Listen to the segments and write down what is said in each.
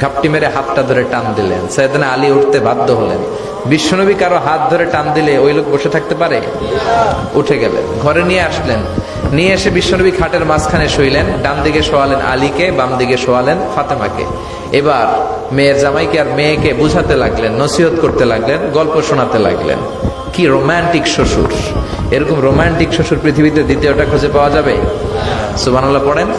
ঘাপটি মেরে হাতটা ধরে টান দিলেন। সেদিন আলী উঠতে বাধ্য হলেন। বিশ্বনবী কারও হাত ধরে টান দিলে ওই লোক বসে থাকতে পারে? উঠে গেলেন। ঘরে নিয়ে আসলেন। নিয়ে এসে বিশ্বনবী খাটের মাঝখানে শুইলেন। ডান দিকে শোয়ালেন আলীকে, বাম দিকে শোয়ালেন ফাতেমাকে। এবার মেয়ের জামাইকে আর মেয়েকে বুঝাতে লাগলেন, নসিহত করতে লাগলেন, গল্প শোনাতে লাগলেন। কি রোমান্টিক শ্বশুর। এরকম রোমান্টিক শ্বশুর পৃথিবীতে দ্বিতীয়টা খুঁজে পাওয়া যাবে? সুবানাল্লাহ পড়েন।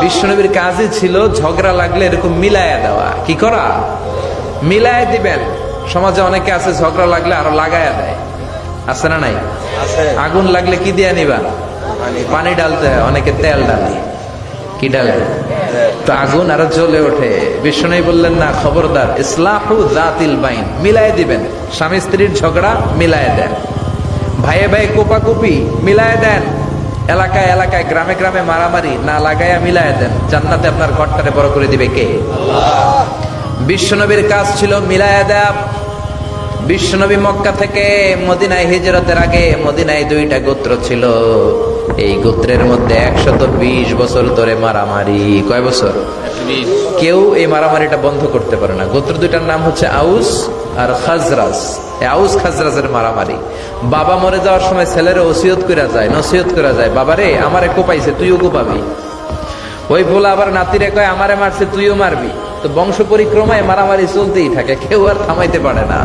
বিশ্বনবীর কাজই ছিল ঝগড়া লাগলে এরকম মিলায়া দেওয়া। কি করা? মিলায় দিবেন। সমাজে অনেকে আছে ঝগড়া লাগলে আরও লাগায়া দেয়। আছে না নাই? আগুন লাগলে কি দিয়ে নিবা? পানি। ডালতে হয় অনেকে তেল ডালে। কি ডালে? তো আগুন আরও জ্বলে ওঠে। বিষ্ণু বললেন না খবরদার। ইসলাহু জাতিল বাইন। মিলায় দিবেন। স্বামী স্ত্রীর ঝগড়া মিলায় দেন। ভাইয়ে ভাই কোপাকুপি মিলায় দেন। এলাকায় এলাকায় গ্রামে গ্রামে মারামারি না লাগাইয়া মিলায় দেন। জান্নাতে আপনার ঘরটারে বড় করে দিবে কে? বিশ্বনবীর কাজ ছিল মিলায় দেয়া। বিশ্বনবী মক্কা থেকে মদিনায় হিজরতের আগে মদিনায় দুইটা গোত্র ছিল। এই গোত্রের মধ্যে একশত বিশ বছর ধরে মারামারি। কয় বছর? কেউ এই মারামারিটা বন্ধ করতে পারে না। গোত্র দুইটার নাম হচ্ছে আউস আর খাজরাজ আউস খাজরাজের মারামারি। বাবা মরে যাওয়ার সময় ছেলের ওসিয়ত করা যায় নসিহত করা যায়, বাবারে, আমারে কোপাইছে, তুইও কোপাবি। ওই বলে আবার নাতিরে কয়, আমারে মারছে, তুইও মারবি। তো বংশ পরিক্রমায় মারামারি চলতেই থাকে, কেউ আর থামাইতে পারে না।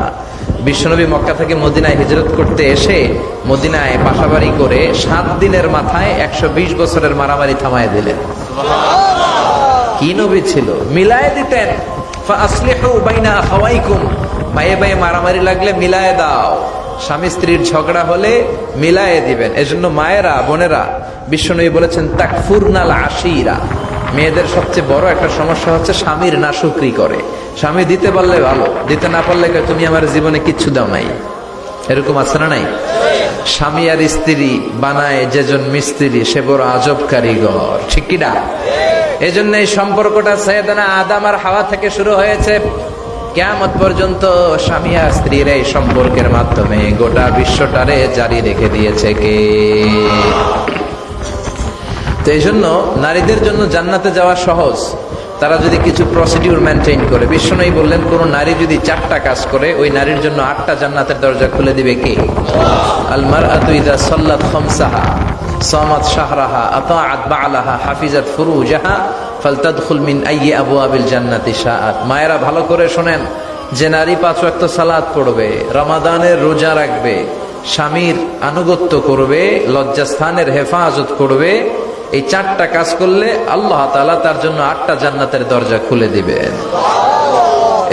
বিশ্বনবী মক্কা থেকে মদিনায় হিজরত করতে এসে মদিনায় বাসাবাড়ি করে সাত দিনের মাথায় একশো বিশ বছরের মারামারি থামায় দিলেন। কি নবী ছিল? মিলায় দিতেন ফাসলিহু বাইনা আখাওয়াইকুম। ভাইয়ে ভাইয়ে মারামারি লাগলে মিলায় দাও। স্বামী স্ত্রীর ঝগড়া হলে মিলায়ে দিবেন। এজন্য মায়েরা, বোনেরা, বিশ্বনবী বলেছেন তাকফুরনাল আশিরা মেয়েদের সবচেয়ে বড় একটা সমস্যা হচ্ছে স্বামীর না শুক্রি করে। স্বামী দিতে পারলে ভালো, দিতে না পারলে তুমি আমার জীবনে কিচ্ছু দাও নাই। এরকম আছে না নাই? স্বামী আর স্ত্রী বানায় যেজন মিস্ত্রি, সে বড় আজব কারিগর। ঠিক কিনা এই জন্য এই সম্পর্কটা সৈয়দানা আদাম আর হাওয়া থেকে শুরু হয়েছে। কেয়ামত পর্যন্ত স্বামী আর স্ত্রীর এই সম্পর্কের মাধ্যমে গোটা বিশ্বটারে জারি রেখে দিয়েছে কে? তো এই জন্য নারীদের জন্য জান্নাতে যাওয়া সহজ। তারা যদি কিছু প্রসিডিউর মেনটেন করে বিষ্ণুই বললেন, কোন নারী যদি চারটা কাজ করে, ওই নারীর জন্য আটটা জান্নাতের দরজা খুলে দিবে কে? আলমার আতুইদা সল্লাত খমসাহা, সামাত শাহরাহা, আতাআত বালাহা, হাফিজাত ফুরুজাহা ফালতাদখুল মিন আইয়ি আবওয়াবিল জান্নাতি শাআত। মায়েরা ভালো করে শুনেন, যে নারী পাঁচ ওয়াক্ত সালাত পড়বে, রমাদানের রোজা রাখবে, স্বামীর আনুগত্য করবে, লজ্জাস্থানের হেফাজত করবে, এই চারটা কাজ করলে আল্লাহ তাআলা তার জন্য আটটা জান্নাতের দরজা খুলে দিবেন।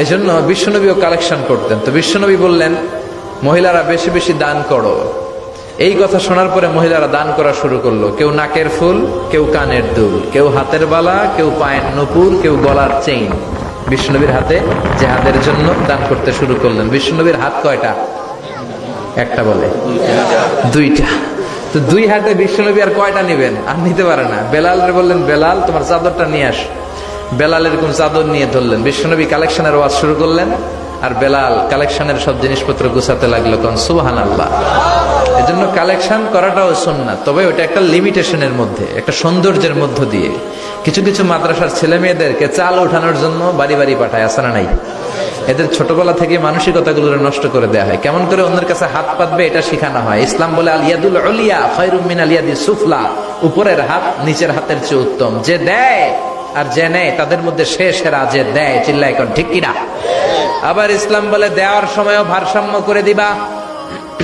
এজন্য বিশ্বনবীও কালেকশন করতেন। তো বিশ্বনবী বললেন, মহিলারা বেশি বেশি দান করো। এই কথা শোনার পরে মহিলারা দান করা শুরু করল। কেউ নাকের ফুল, কেউ কানের দুল, কেউ হাতের বালা, কেউ পায়ের নুপুর, কেউ গলার চেইন। বিষ্ণুনবীর হাতে জেহাদের জন্য দান করতে শুরু করলেন। বিষ্ণুবীর হাত কয়টা? একটা বলে। দুইটা। তো দুই হাতে বিশ্বনবী আর কয়টা নেবেন? আর নিতে পারে না। বেলাল বললেন, বেলাল, তোমার চাদরটা নিয়ে আস। বেলাল এরকম চাদর নিয়ে ধরলেন। বিশ্বনবী কালেকশনের ওয়াজ শুরু করলেন, আর বেলাল কালেকশনের সব জিনিসপত্র গুছাতে লাগল। কোন সুবাহান আল্লাহ এজন্য কালেকশন করাটাও না তবে ওটা একটা লিমিটেশনের মধ্যে, একটা সৌন্দর্যের মধ্য দিয়ে। কিছু কিছু মাদ্রাসার ছেলে মেয়েদেরকে চাল ওঠানোর জন্য বাড়ি বাড়ি পাঠায় আসে না নাই? এদের ছোটবেলা থেকে মানসিকতাগুলো নষ্ট করে দেওয়া হয়। কেমন করে অন্যের কাছে হাত পাতবে, এটা শেখানো হয়। ইসলাম বলে আলিয়াদুল অলিয়া খৈরুমিন আলিয়াদি সুফলা। উপরের হাত নিচের হাতের চেয়ে উত্তম। যে দেয় আর যে নেয়, তাদের মধ্যে শেষ এরা যে দেয় চিল্লা এখন ঠিক কিনা? আবার ইসলাম বলে, দেওয়ার সময়ও ভারসাম্য করে দিবা।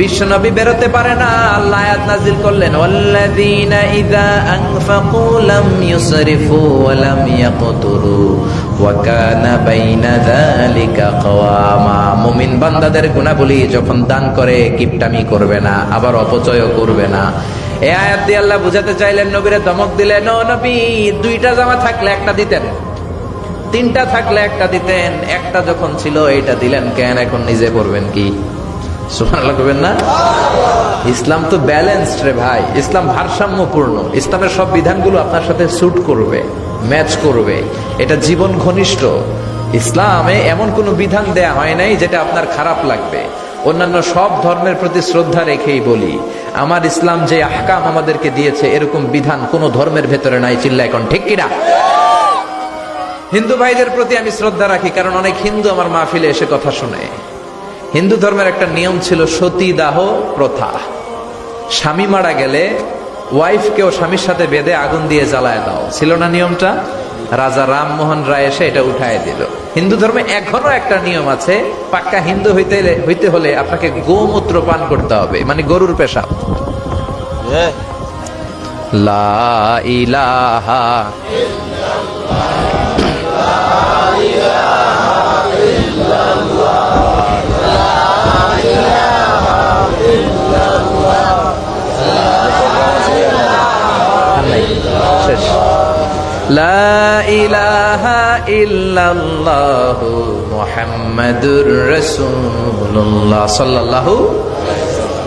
বিশ্বনবী বেরোতে পারে না। আল্লাহ আয়াত নাজিল করলেন, ওয়াল্লাযীনা ইযা আনফাকু যখন দান করে, কিপটামি করবে না, আবার অপচয়ও করবে না। এই আয়াত দিয়ে আল্লাহ বুঝাতে চাইলেন, নবীরে ধমক দিলেন নবী, দুইটা জামা থাকলে একটা দিতেন, তিনটা থাকলে একটা দিতেন, একটা যখন ছিল এটা দিলেন কেন, এখন নিজে করবেন কি? ইসলাম তো ব্যালেন্সড রে ভাই। ইসলাম ভারসাম্যপূর্ণ। ইসলামের সব বিধানগুলো আপনার সাথে স্যুট করবে ম্যাচ করবে। এটা জীবন ঘনিষ্ঠ। ইসলামে এমন কোনো বিধান দেয়া হয় নাই যেটা আপনার খারাপ লাগবে। অন্যান্য সব ধর্মের প্রতি শ্রদ্ধা রেখেই বলি, আমার ইসলাম যে আহকাম আমাদেরকে দিয়েছে, এরকম বিধান কোন ধর্মের ভেতরে নাই চিল্লা এখন ঠিক কিনা? হিন্দু ভাইদের প্রতি আমি শ্রদ্ধা রাখি, কারণ অনেক হিন্দু আমার মাহফিলে এসে কথা শুনে হিন্দু ধর্মের একটা নিয়ম ছিল সতীদাহ প্রথা। স্বামী মারা গেলে ওয়াইফকেও স্বামীর সাথে বেঁধে আগুন দিয়ে জ্বালায় দাও। ছিল না নিয়মটা? রাজা রামমোহন রায় এসে এটা উঠায় দিল। হিন্দু ধর্মে এখনও একটা নিয়ম আছে, পাক্কা হিন্দু হইতে হইতে হলে আপনাকে গোমূত্র পান করতে হবে মানে গরুর পেশাব। লা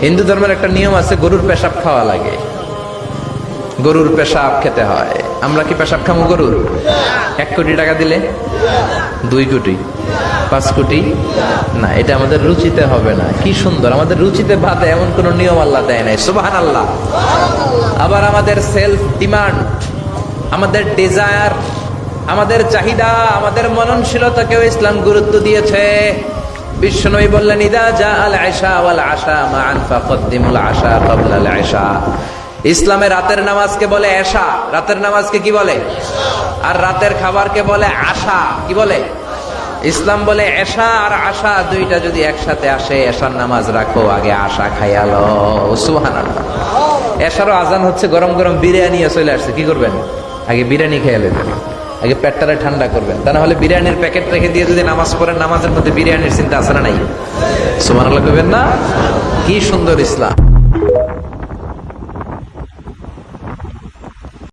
হিন্দু ধর্মের একটা নিয়ম আছে, গরুর পেশাব খাওয়া লাগে। গরুর পেশাব খেতে হয়। আমরা কি পেশাব খামো গরুর? এক কোটি টাকা দিলে? দুই কোটি। পাঁচ কোটি? না, এটা আমাদের রুচিতে হবে না। কি সুন্দর, আমাদের রুচিতে বাদে এমন কোন নিয়ম আল্লাহ দেয় নাই। সুবাহান আল্লাহ আবার আমাদের সেলফ ডিমান্ড আমাদের ডিজায়ার আমাদের চাহিদা, আমাদের মননশীলতাকেও ইসলাম গুরুত্ব দিয়েছে। রাতের নামাজকে বলে এশা রাতের নামাজকে কি বলে? আর রাতের খাবারকে বলে আশা, কি বলে? ইসলাম বলে এশা আর আশা দুইটা যদি একসাথে আসে এশার নামাজ রাখো, আগে আশা খাইয়ালো সুহান এশারও আজান হচ্ছে গরম গরম বিরিয়ানি চলে আসছে, কি করবেন? আগে বিরিয়ানি খেয়ে নেবেন আগে পেটটারে ঠান্ডা করবেন। তা না হলে বিরিয়ানির প্যাকেট রেখে দিয়ে যদি নামাজ পড়েন, নামাজের মধ্যে বিরিয়ানির চিন্তা আসে না নাই? সুমান কবেন না? কি সুন্দর ইসলাম।